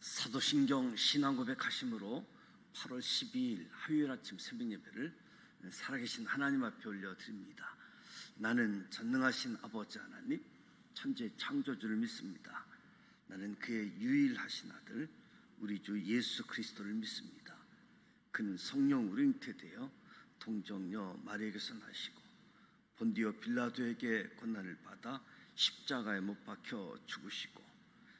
사도신경 신앙고백 하심으로 8월 12일 화요일 아침 새벽 예배를 살아계신 하나님 앞에 올려드립니다. 나는 전능하신 아버지 하나님, 천재 창조주를 믿습니다. 나는 그의 유일하신 아들, 우리 주 예수 그리스도를 믿습니다. 그는 성령 우리 잉태되어 동정녀 마리에게서 나시고 본디오 빌라도에게 고난을 받아 십자가에 못 박혀 죽으시고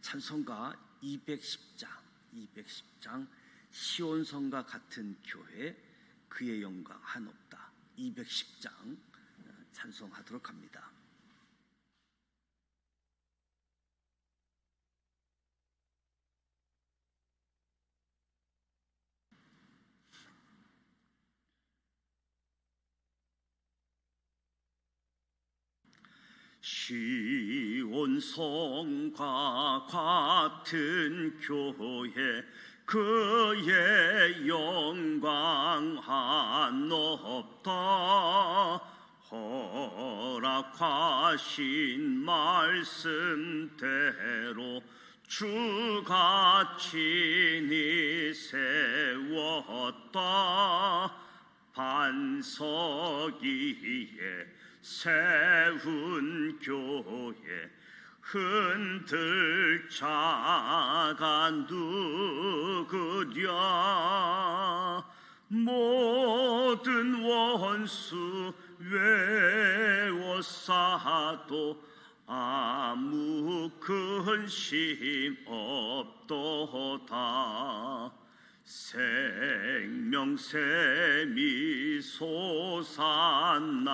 찬송가 210장, 210장 시온성과 같은 교회 그의 영광 한없다. 210장 찬송하도록 합니다. 시온 성과 같은 교회 그의 영광 한없다. 허락하신 말씀대로 주가 친히 세웠다. 반석 위에 세운 교회 흔들 자가 누구랴 모든 원수 외워싸도 아무 근심 없도다 생명샘이 솟아나와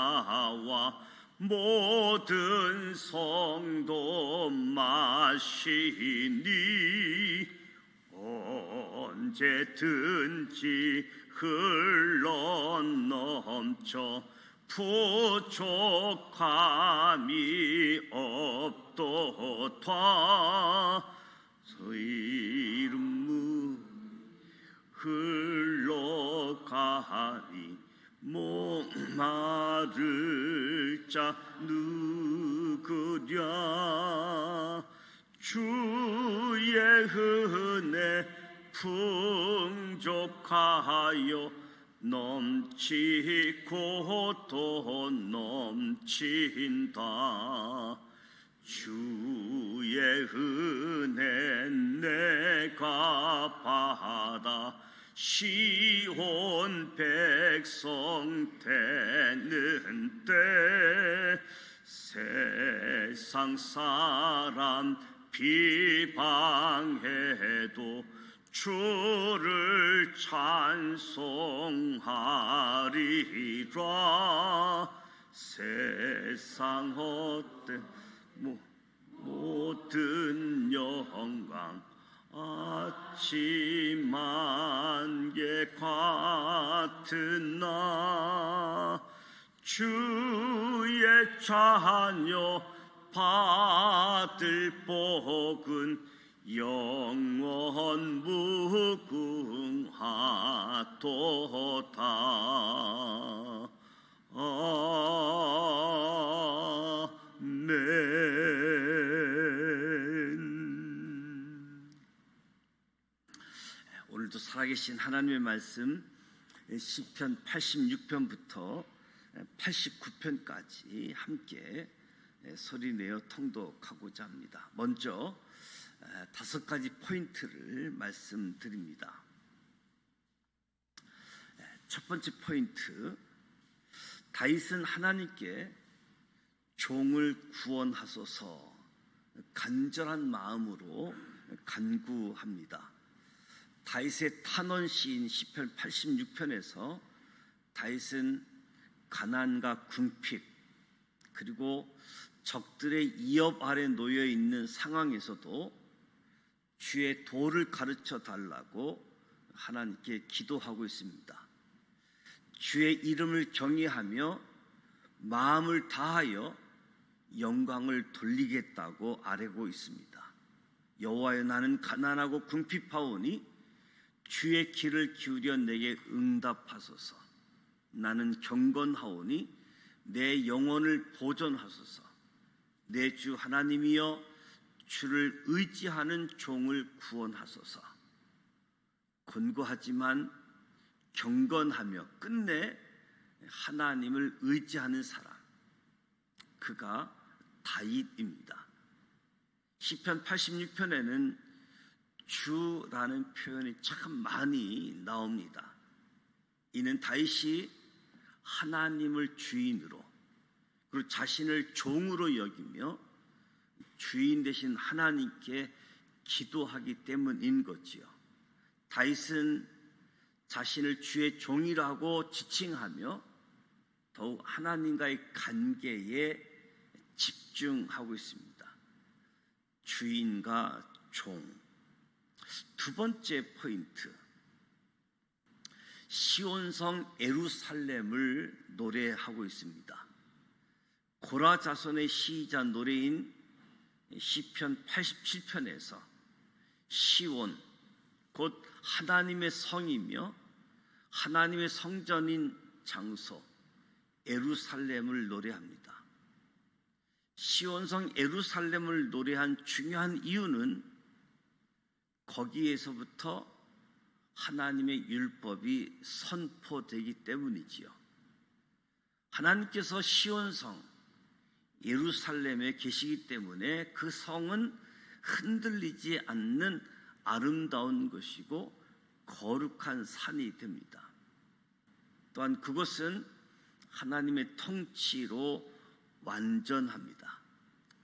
모든 성도 마시니 언제든지 흘러 넘쳐 부족함이 없도다 목마를 자 누구랴 주의 은혜 풍족하여 넘치고 또 넘친다. 주의 은 시온 백성 되는 때 세상 사람 비방해도 주를 찬송하리라. 세상 뭐, 모든 영광 아침 안개 같은 나 주의 자녀 받을 복은 영원 무궁하도다. 아 살아계신 하나님의 말씀 시편 86편부터 89편까지 함께 소리내어 통독하고자 합니다. 먼저 다섯 가지 포인트를 말씀드립니다. 첫 번째 포인트 다윗은 하나님께 종을 구원하소서 간절한 마음으로 간구합니다. 다윗의 탄원 시인 시편 86편에서 다윗은 가난과 궁핍 그리고 적들의 이업 아래 놓여 있는 상황에서도 주의 도를 가르쳐 달라고 하나님께 기도하고 있습니다. 주의 이름을 경외하며 마음을 다하여 영광을 돌리겠다고 아뢰고 있습니다. 여호와여 나는 가난하고 궁핍하오니 주의 길을 기울여 내게 응답하소서. 나는 경건하오니 내 영혼을 보존하소서. 내 주 하나님이여 주를 의지하는 종을 구원하소서. 곤고하지만 경건하며 끝내 하나님을 의지하는 사람. 그가 다윗입니다. 시편 86편에는 주라는 표현이 참 많이 나옵니다. 이는 다윗이 하나님을 주인으로 그리고 자신을 종으로 여기며 주인 되신 하나님께 기도하기 때문인 거지요. 다윗은 자신을 주의 종이라고 지칭하며 더욱 하나님과의 관계에 집중하고 있습니다. 주인과 종. 두 번째 포인트. 시온성 에루살렘을 노래하고 있습니다. 고라 자손의 시자 노래인 시편 87편에서 시온 곧 하나님의 성이며 하나님의 성전인 장소 에루살렘을 노래합니다. 시온성 에루살렘을 노래한 중요한 이유는 거기에서부터 하나님의 율법이 선포되기 때문이지요. 하나님께서 시온성 예루살렘에 계시기 때문에 그 성은 흔들리지 않는 아름다운 것이고 거룩한 산이 됩니다. 또한 그것은 하나님의 통치로 완전합니다.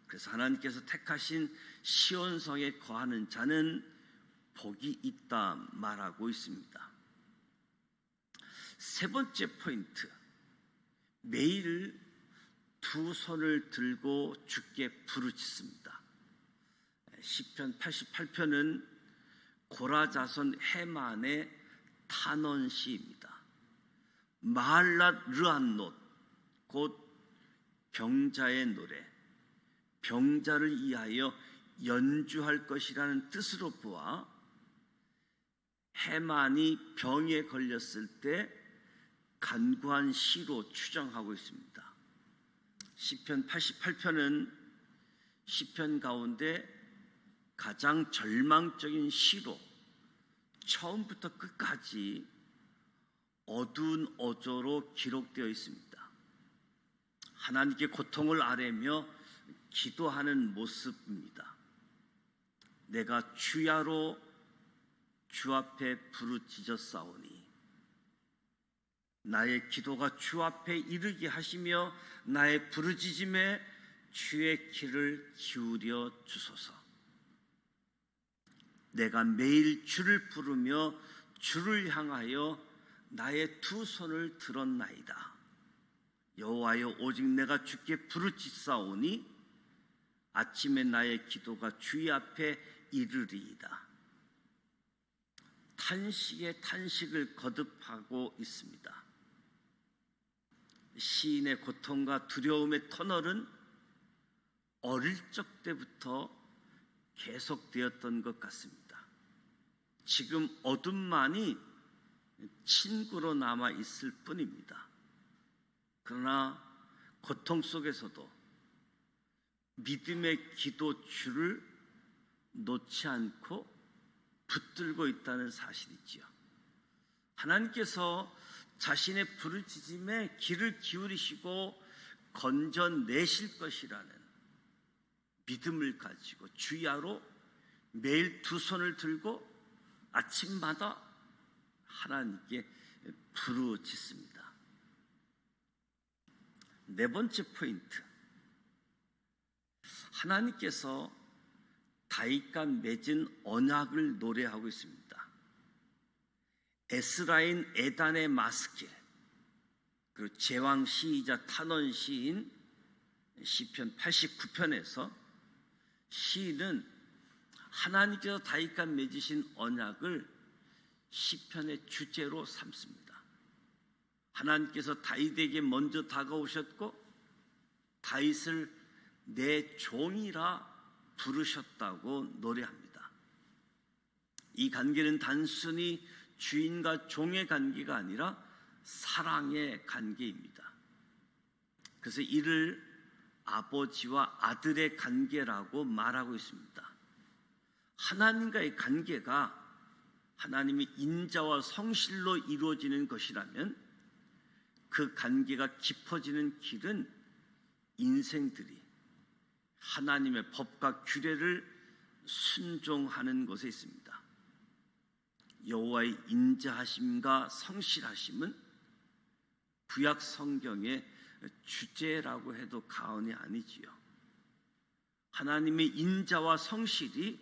그래서 하나님께서 택하신 시온성에 거하는 자는 복이 있다 말하고 있습니다. 세 번째 포인트. 매일 두 손을 들고 주께 부르짖습니다. 시편 88편은 고라자손 해만의 탄원시입니다. 마할랏 르안노 곧 병자의 노래, 병자를 위하여 연주할 것이라는 뜻으로 보아 해만이 병에 걸렸을 때 간구한 시로 추정하고 있습니다. 시편 88편은 시편 가운데 가장 절망적인 시로 처음부터 끝까지 어두운 어조로 기록되어 있습니다. 하나님께 고통을 아뢰며 기도하는 모습입니다. 내가 주야로 주 앞에 부르짖었사오니 나의 기도가 주 앞에 이르게 하시며 나의 부르짖음에 주의 귀를 기울여 주소서. 내가 매일 주를 부르며 주를 향하여 나의 두 손을 들었나이다. 여호와여 오직 내가 주께 부르짖사오니 아침에 나의 기도가 주의 앞에 이르리이다. 탄식에 탄식을 거듭하고 있습니다. 시인의 고통과 두려움의 터널은 어릴 적 때부터 계속되었던 것 같습니다. 지금 어둠만이 친구로 남아 있을 뿐입니다. 그러나 고통 속에서도 믿음의 기도 줄을 놓지 않고 붙들고 있다는 사실이지요. 하나님께서 자신의 부르짖음에 귀를 기울이시고 건져내실 것이라는 믿음을 가지고 주야로 매일 두 손을 들고 아침마다 하나님께 부르짖습니다. 네 번째 포인트. 하나님께서 다윗과 맺은 언약을 노래하고 있습니다. 에스라인 에단의 마스길 그리고 제왕 시이자 탄원 시인 시편 89편에서 시인은 하나님께서 다윗과 맺으신 언약을 시편의 주제로 삼습니다. 하나님께서 다윗에게 먼저 다가오셨고 다윗을 내 종이라 부르셨다고 노래합니다. 이 관계는 단순히 주인과 종의 관계가 아니라 사랑의 관계입니다. 그래서 이를 아버지와 아들의 관계라고 말하고 있습니다. 하나님과의 관계가 하나님의 인자와 성실로 이루어지는 것이라면 그 관계가 깊어지는 길은 인생들이 하나님의 법과 규례를 순종하는 것에 있습니다. 여호와의 인자하심과 성실하심은 구약 성경의 주제라고 해도 가언이 아니지요. 하나님의 인자와 성실이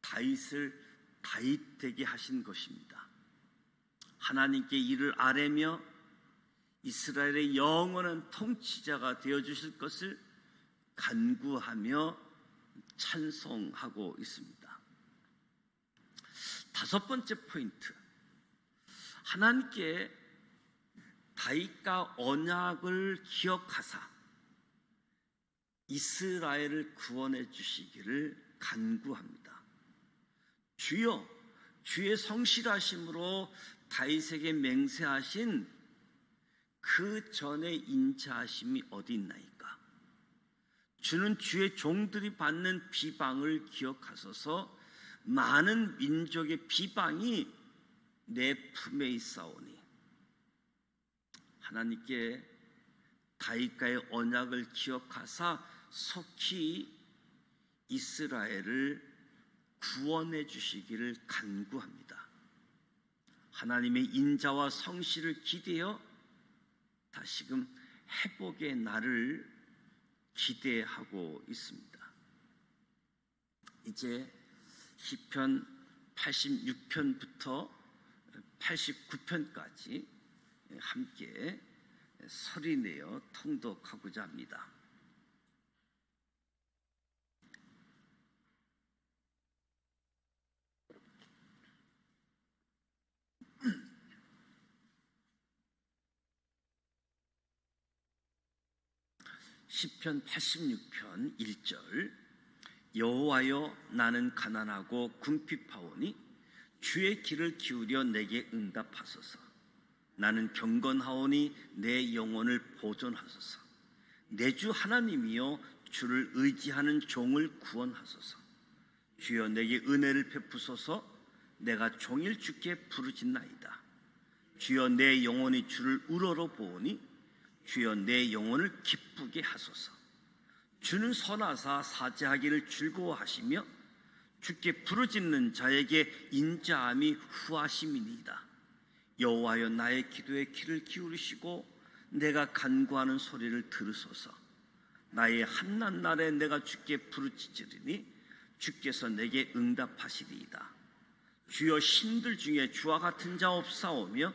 다윗을 다윗되게 하신 것입니다. 하나님께 이를 아뢰며 이스라엘의 영원한 통치자가 되어 주실 것을 간구하며 찬송하고 있습니다. 다섯 번째 포인트. 하나님께 다윗과 언약을 기억하사 이스라엘을 구원해 주시기를 간구합니다. 주여 주의 성실하심으로 다윗에게 맹세하신 그 전에 인자하심이 어디 있나이까? 주는 주의 종들이 받는 비방을 기억하소서 많은 민족의 비방이 내 품에 있사오니 하나님께 다윗과의 언약을 기억하사 속히 이스라엘을 구원해 주시기를 간구합니다. 하나님의 인자와 성실을 기대어 다시금 회복의 날을 기대하고 있습니다. 이제 시편 86편부터 89편까지 함께 소리내어 통독하고자 합니다. 시편 86편 1절. 여호와여 나는 가난하고 궁핍하오니 주의 길을 기울여 내게 응답하소서. 나는 경건하오니 내 영혼을 보존하소서. 내 주 하나님이여 주를 의지하는 종을 구원하소서. 주여 내게 은혜를 베푸소서. 내가 종일 주께 부르짖나이다. 주여 내 영혼이 주를 우러러 보오니 주여 내 영혼을 기쁘게 하소서. 주는 선하사 사죄하기를 즐거워하시며 주께 부르짖는 자에게 인자함이 후하심이니이다. 여호와여 나의 기도에 귀를 기울이시고 내가 간구하는 소리를 들으소서. 나의 한낱 날에 내가 주께 부르짖으리니 주께서 내게 응답하시리이다. 주여 신들 중에 주와 같은 자 없사오며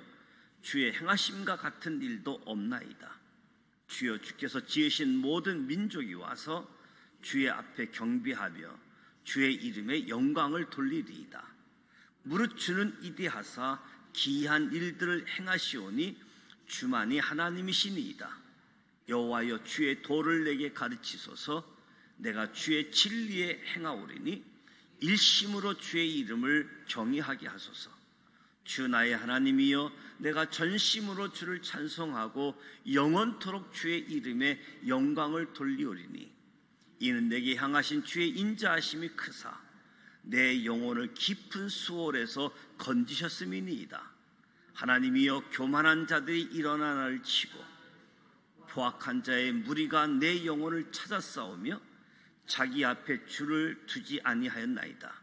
주의 행하심과 같은 일도 없나이다. 주여 주께서 지으신 모든 민족이 와서 주의 앞에 경비하며 주의 이름에 영광을 돌리리이다. 무릇 주는 이대하사 기이한 일들을 행하시오니 주만이 하나님이시니이다. 여호와여 주의 도를 내게 가르치소서 내가 주의 진리에 행하오리니 일심으로 주의 이름을 경외하게 하소서. 주 나의 하나님이여 내가 전심으로 주를 찬송하고 영원토록 주의 이름에 영광을 돌리오리니 이는 내게 향하신 주의 인자하심이 크사 내 영혼을 깊은 수월에서 건지셨음이니이다. 하나님이여 교만한 자들이 일어나 나를 치고 포악한 자의 무리가 내 영혼을 찾아 싸우며 자기 앞에 주를 두지 아니하였나이다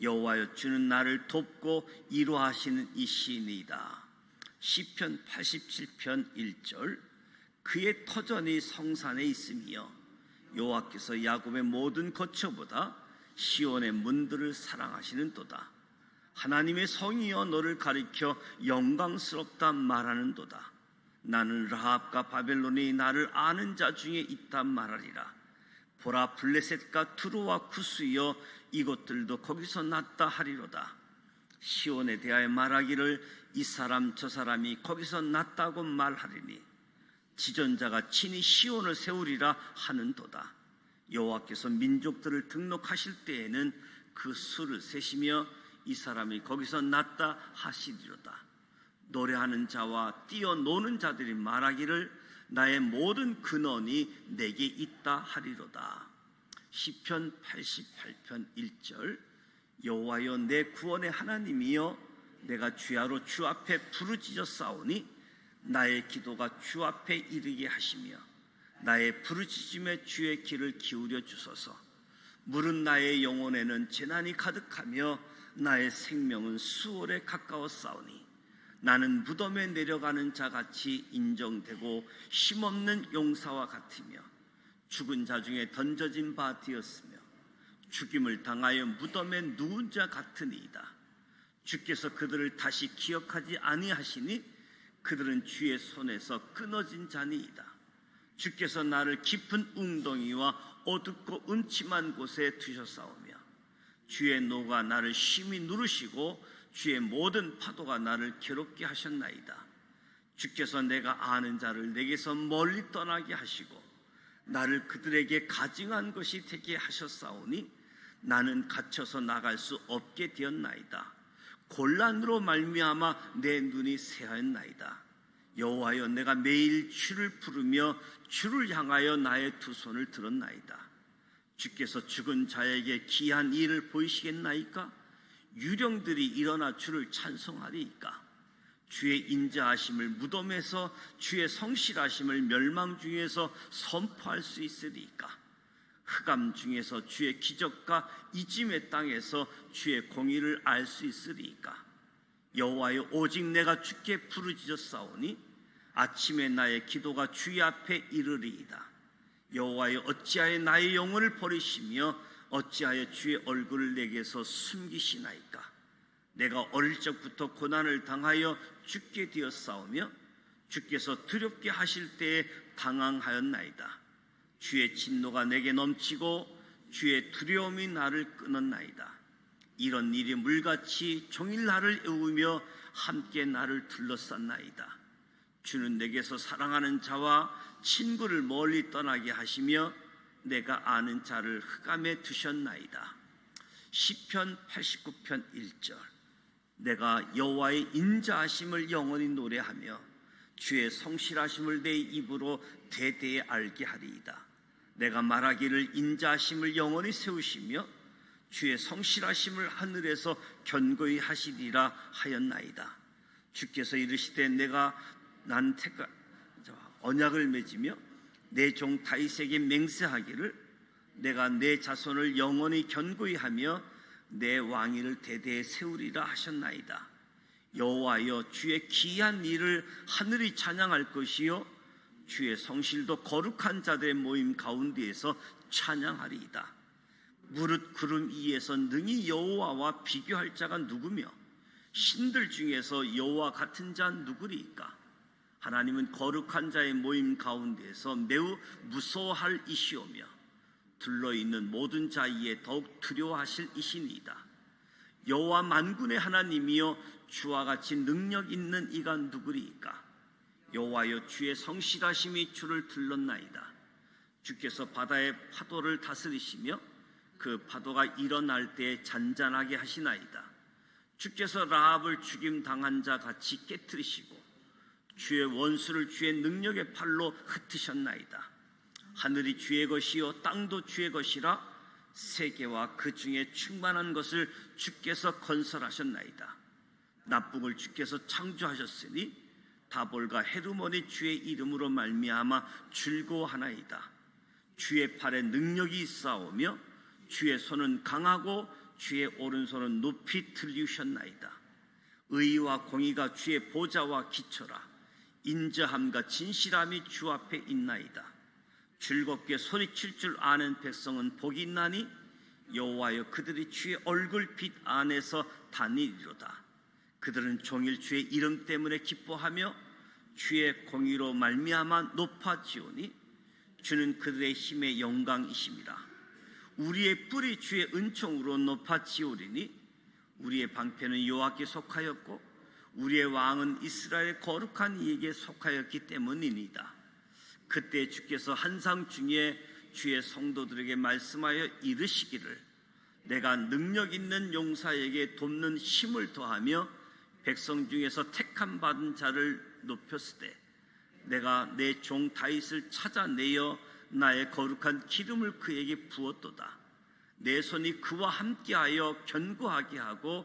여호와여 주는 나를 돕고 이루하시는 이시니이다. 시편 87편 1절 그의 터전이 성산에 있으며 여호와께서 야곱의 모든 거처보다 시온의 문들을 사랑하시는 도다. 하나님의 성이여 너를 가리켜 영광스럽다 말하는 도다. 나는 라합과 바벨론이 나를 아는 자 중에 있다 말하리라. 보라 블레셋과 투르와 쿠스여 이것들도 거기서 났다 하리로다. 시온에 대하여 말하기를 이 사람 저 사람이 거기서 났다고 말하리니 지존자가 친히 시온을 세우리라 하는도다. 여호와께서 민족들을 등록하실 때에는 그 수를 세시며 이 사람이 거기서 났다 하시리로다. 노래하는 자와 뛰어노는 자들이 말하기를 나의 모든 근원이 내게 있다 하리로다. 시편 88편 1절 여호와여 내 구원의 하나님이여 내가 주야로 주 앞에 부르짖어 싸우니 나의 기도가 주 앞에 이르게 하시며 나의 부르짖음에 주의 귀를 기울여 주소서 물은 나의 영혼에는 재난이 가득하며 나의 생명은 수월에 가까워 싸우니 나는 무덤에 내려가는 자 같이 인정되고 힘없는 용사와 같으며 죽은 자 중에 던져진 바 되었으며 죽임을 당하여 무덤에 누운 자 같으니이다. 주께서 그들을 다시 기억하지 아니하시니 그들은 주의 손에서 끊어진 자니이다. 주께서 나를 깊은 웅덩이와 어둡고 음침한 곳에 두셨사오며 주의 노가 나를 심히 누르시고 주의 모든 파도가 나를 괴롭게 하셨나이다. 주께서 내가 아는 자를 내게서 멀리 떠나게 하시고 나를 그들에게 가증한 것이 되게 하셨사오니 나는 갇혀서 나갈 수 없게 되었나이다. 곤란으로 말미암아 내 눈이 새하였나이다. 여호와여 내가 매일 주를 부르며 주를 향하여 나의 두 손을 들었나이다. 주께서 죽은 자에게 기한 일을 보이시겠나이까? 유령들이 일어나 주를 찬송하리이까? 주의 인자하심을 무덤에서 주의 성실하심을 멸망 중에서 선포할 수 있으리이까? 흑암 중에서 주의 기적과 이짐의 땅에서 주의 공의를 알 수 있으리이까? 여호와여 오직 내가 주께 부르짖어 싸우니 아침에 나의 기도가 주의 앞에 이르리이다. 여호와여 어찌하여 나의 영혼을 버리시며 어찌하여 주의 얼굴을 내게서 숨기시나이까? 내가 어릴 적부터 고난을 당하여 죽게 싸우며 주께서 두렵게 하실 때에 당황하였나이다. 주의 진노가 내게 넘치고 주의 두려움이 나를 끊었나이다. 이런 일이 물같이 종일 나를 애우며 함께 나를 둘러쌌나이다. 주는 내게서 사랑하는 자와 친구를 멀리 떠나게 하시며 내가 아는 자를 흑암에 두셨나이다. 시편 89편 1절 내가 여호와의 인자하심을 영원히 노래하며 주의 성실하심을 내 입으로 대대에 알게 하리이다. 내가 말하기를 인자하심을 영원히 세우시며 주의 성실하심을 하늘에서 견고히 하시리라 하였나이다. 주께서 이르시되 내가 난 택가 언약을 맺으며 내 종 다윗에게 맹세하기를 내가 내 자손을 영원히 견고히 하며 내 왕위를 대대에 세우리라 하셨나이다. 여호와여 주의 귀한 일을 하늘이 찬양할 것이요 주의 성실도 거룩한 자들의 모임 가운데에서 찬양하리이다. 무릇 구름 위에서 능히 여호와와 비교할 자가 누구며 신들 중에서 여호와 같은 자 누구리이까? 하나님은 거룩한 자의 모임 가운데에서 매우 무서워할 이시오며 둘러 있는 모든 자위에 더욱 두려워하실 이신이다. 여호와 만군의 하나님이여 주와 같이 능력 있는 이가 누구리이까? 여호와여 주의 성실하심이 주를 둘렀나이다. 주께서 바다의 파도를 다스리시며 그 파도가 일어날 때 잔잔하게 하시나이다. 주께서 라합을 죽임 당한 자 같이 깨뜨리시고 주의 원수를 주의 능력의 팔로 흩으셨나이다. 하늘이 주의 것이요 땅도 주의 것이라 세계와 그 중에 충만한 것을 주께서 건설하셨나이다. 나쁜 주께서 창조하셨으니 다볼과 헤르몬이 주의 이름으로 말미암아 즐거워하나이다. 주의 팔에 능력이 있사오며 주의 손은 강하고 주의 오른손은 높이 들리셨나이다. 의와 공의가 주의 보좌와 기초라. 인자함과 진실함이 주 앞에 있나이다. 즐겁게 소리칠 줄 아는 백성은 복이 있나니 여호와여 그들이 주의 얼굴빛 안에서 다니리로다. 그들은 종일 주의 이름 때문에 기뻐하며 주의 공의로 말미암아 높아지오니 주는 그들의 힘의 영광이심이라. 우리의 뿔이 주의 은총으로 높아지오리니 우리의 방패는 여호와께 속하였고 우리의 왕은 이스라엘의 거룩한 이에게 속하였기 때문이니다. 그때 주께서 한상 중에 주의 성도들에게 말씀하여 이르시기를 내가 능력 있는 용사에게 돕는 힘을 더하며 백성 중에서 택함 받은 자를 높였으되 내가 내 종 다윗을 찾아내어 나의 거룩한 기름을 그에게 부었도다. 내 손이 그와 함께하여 견고하게 하고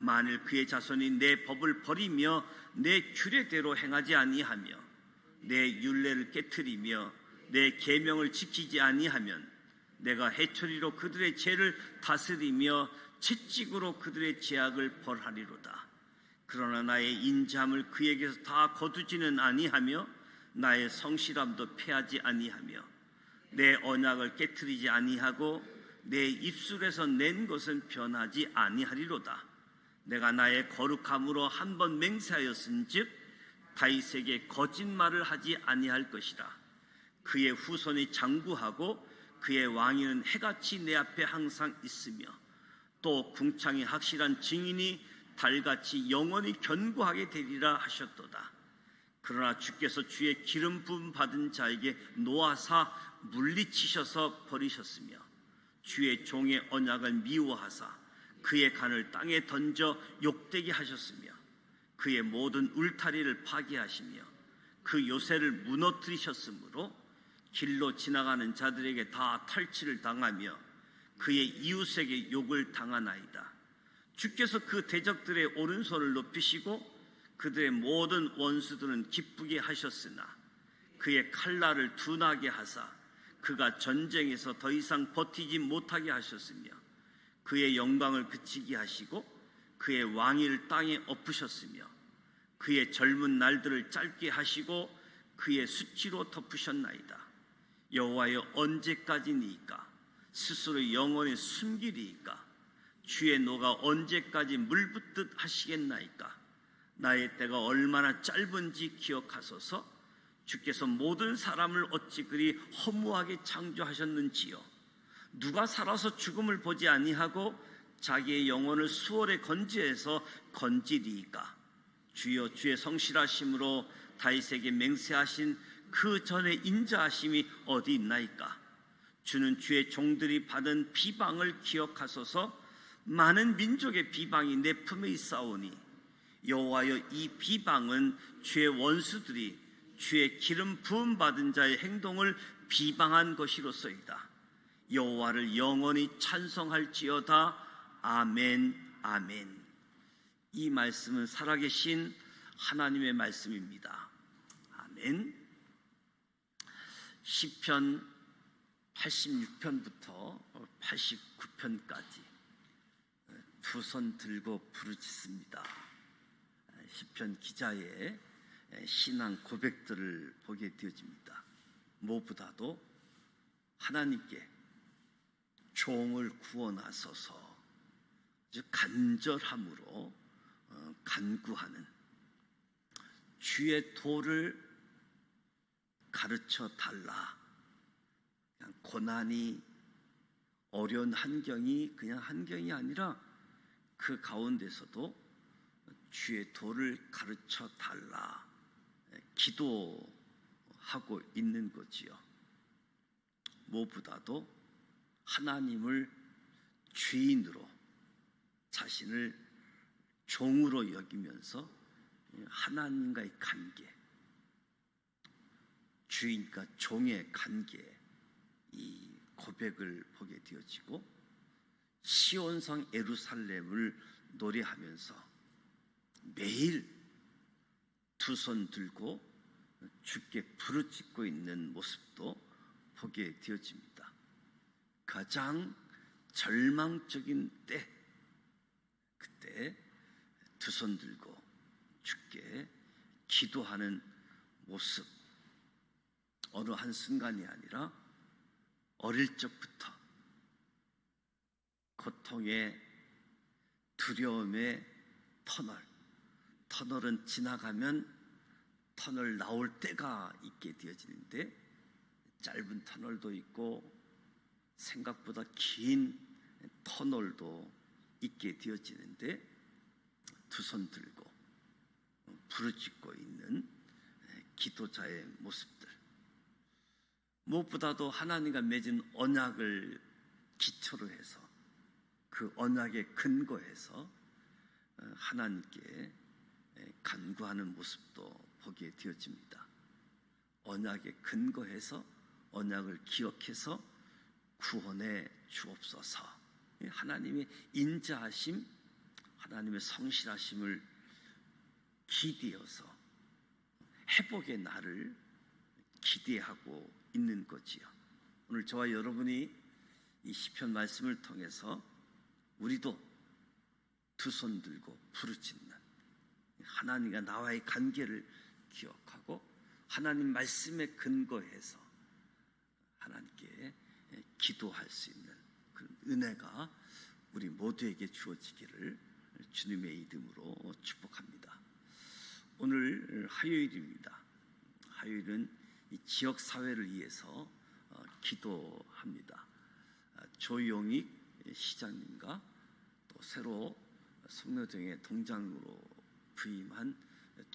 만일 그의 자손이 내 법을 버리며 내 규례대로 행하지 아니하며 내 율례를 깨뜨리며 내 계명을 지키지 아니하면 내가 해초리로 그들의 죄를 다스리며 채찍으로 그들의 죄악을 벌하리로다. 그러나 나의 인자함을 그에게서 다 거두지는 아니하며 나의 성실함도 패하지 아니하며 내 언약을 깨뜨리지 아니하고 내 입술에서 낸 것은 변하지 아니하리로다. 내가 나의 거룩함으로 한 번 맹세하였은즉 다윗에게 거짓말을 하지 아니할 것이라. 그의 후손이 장구하고 그의 왕위는 해같이 내 앞에 항상 있으며 또 궁창이 확실한 증인이 달같이 영원히 견고하게 되리라 하셨도다. 그러나 주께서 주의 기름 부음 받은 자에게 노하사 물리치셔서 버리셨으며 주의 종의 언약을 미워하사 그의 간을 땅에 던져 욕되게 하셨으며 그의 모든 울타리를 파괴하시며 그 요새를 무너뜨리셨으므로 길로 지나가는 자들에게 다 탈취를 당하며 그의 이웃에게 욕을 당하나이다. 주께서 그 대적들의 오른손을 높이시고 그들의 모든 원수들은 기쁘게 하셨으나 그의 칼날을 둔하게 하사 그가 전쟁에서 더 이상 버티지 못하게 하셨으며 그의 영광을 그치게 하시고 그의 왕위를 땅에 엎으셨으며 그의 젊은 날들을 짧게 하시고 그의 수치로 덮으셨나이다. 여호와여 언제까지니까? 스스로 영원히 숨기리이까? 주의 노가 언제까지 물붓듯 하시겠나이까? 나의 때가 얼마나 짧은지 기억하소서. 주께서 모든 사람을 어찌 그리 허무하게 창조하셨는지요 누가 살아서 죽음을 보지 아니하고 자기의 영혼을 수월에 건지해서 건지리이까? 주여 주의 성실하심으로 다윗에게 맹세하신 그 전에 인자하심이 어디 있나이까? 주는 주의 종들이 받은 비방을 기억하소서. 많은 민족의 비방이 내 품에 있사오니 여호와여 이 비방은 주의 원수들이 주의 기름 부음 받은 자의 행동을 비방한 것이로소이다. 여호와를 영원히 찬송할지어다. 아멘. 아멘. 이 말씀은 살아계신 하나님의 말씀입니다. 아멘. 시편 86편부터 89편까지 두 손 들고 부르짖습니다. 시편 기자의 신앙 고백들을 보게 되어집니다. 무엇보다도 하나님께 종을 구원하소서 아주 간절함으로 간구하는 주의 도를 가르쳐 달라. 고난이 어려운 환경이 그냥 환경이 아니라 그 가운데서도 주의 도를 가르쳐 달라. 기도하고 있는 거지요. 무엇보다도 하나님을 주인으로 자신을 종으로 여기면서 하나님과의 관계, 주인과 종의 관계, 이 고백을 보게 되어지고 시온성 에루살렘을 노래하면서 매일 두 손 들고 주께 부르짖고 있는 모습도 보게 되어집니다. 가장 절망적인 때, 그때 두 손 들고 주께 기도하는 모습, 어느 한 순간이 아니라 어릴 적부터 고통의 두려움의 터널, 터널은 지나가면 터널 나올 때가 있게 되어지는데 짧은 터널도 있고 생각보다 긴 터널도 있게 되어지는데 두 손 들고 부르짖고 있는 기도자의 모습들 무엇보다도 하나님과 맺은 언약을 기초로 해서 그 언약에 근거해서 하나님께 간구하는 모습도 보게 되어집니다. 언약에 근거해서 언약을 기억해서 구원해 주옵소서. 하나님의 인자하심, 하나님의 성실하심을 기대어서 회복의 날을 기대하고 있는 거지요. 오늘 저와 여러분이 이 시편 말씀을 통해서 우리도 두 손 들고 부르짖는 하나님과 나와의 관계를 기억하고 하나님 말씀에 근거해서 하나님께 기도할 수 있는 그런 은혜가 우리 모두에게 주어지기를 주님의 이름으로 축복합니다. 오늘 화요일입니다. 화요일은 이 지역 사회를 위해서 어, 기도합니다. 아, 조용익 시장님과 또 새로 성묘동의 동장으로 부임한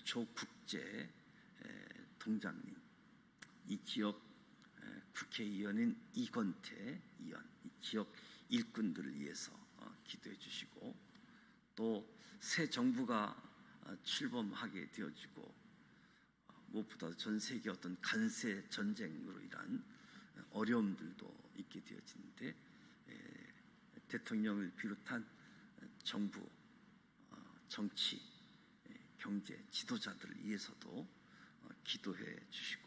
조국재 동장님, 이 지역 국회의원인 이건태 의원, 이 지역 일꾼들을 위해서 어, 기도해 주시고 또 새 정부가 어, 출범하게 되어지고 어, 무엇보다 전 세계 어떤 간세 전쟁으로 인한 어려움들도 있게 되어지는데 대통령을 비롯한 정부, 정치, 경제 지도자들을 위해서도 기도해 주시고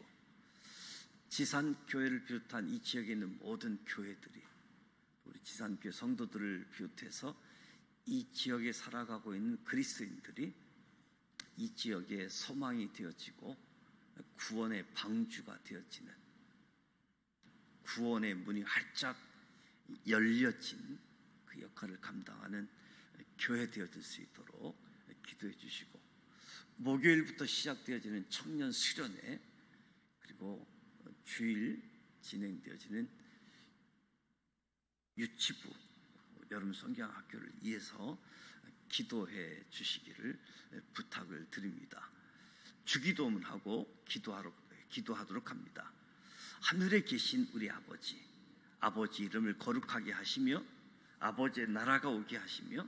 지산 교회를 비롯한 이 지역에 있는 모든 교회들이 우리 지산 교회 성도들을 비롯해서 이 지역에 살아가고 있는 그리스도인들이 이 지역에 소망이 되어지고 구원의 방주가 되어지는 구원의 문이 활짝 열려진 그 역할을 감당하는 교회 되어질 수 있도록 기도해 주시고 목요일부터 시작되어지는 청년 수련회 그리고 주일 진행되어지는 유치부 여름 성경 학교를 위해서 기도해 주시기를 부탁을 드립니다. 주기도문 하고 기도하러 기도하도록 합니다. 하늘에 계신 우리 아버지, 아버지 이름을 거룩하게 하시며 아버지의 나라가 오게 하시며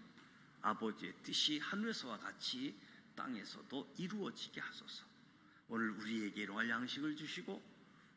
아버지의 뜻이 하늘에서와 같이 땅에서도 이루어지게 하소서. 오늘 우리에게 일용할 양식을 주시고